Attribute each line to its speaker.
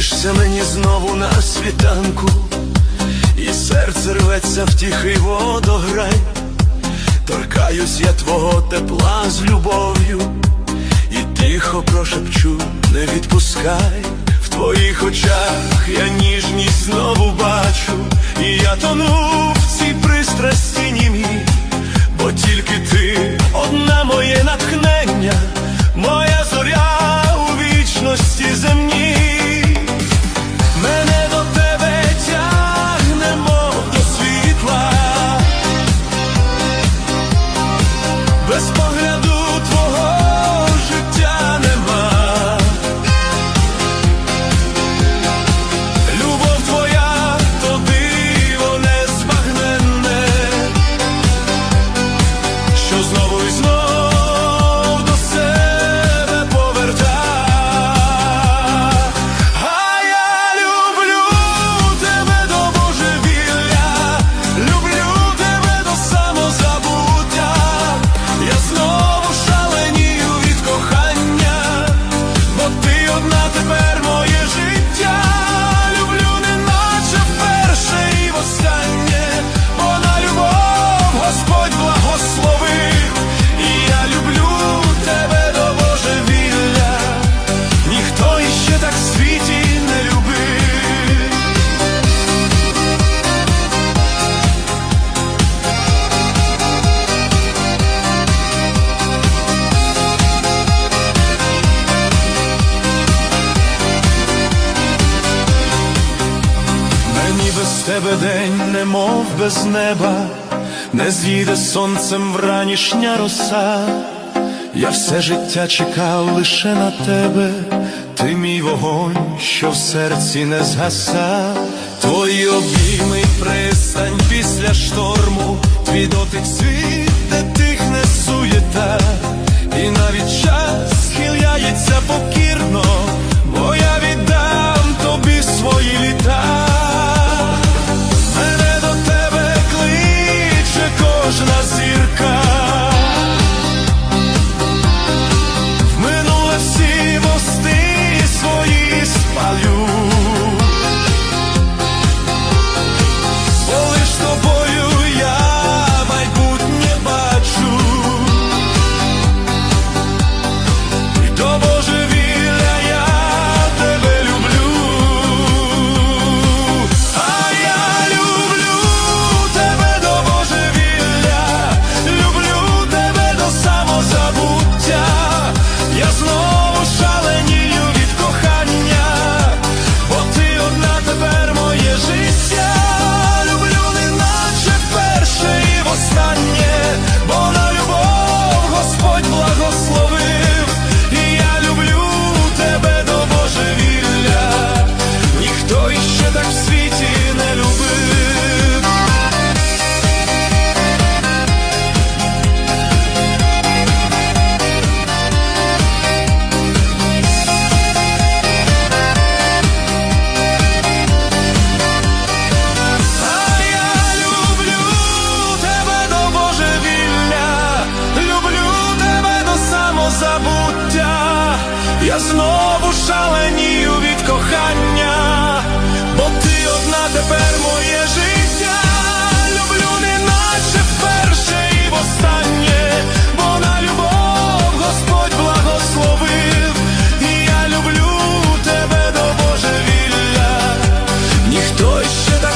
Speaker 1: Снишся мені знову на світанку, і серце рветься в тихий водограй, торкаюсь я твого тепла з любов'ю, і тихо прошепчу, не відпускай в твоїх очах я ніжність знову бачу, і я тону. З тебе день, немов без неба, не з'їде сонцем вранішня роса, я все життя чекав лише на тебе, ти мій вогонь, що в серці не згаса, твої обійми пристань після шторму, твій дотик світ, де тихне суєта. na cidade. Deutsche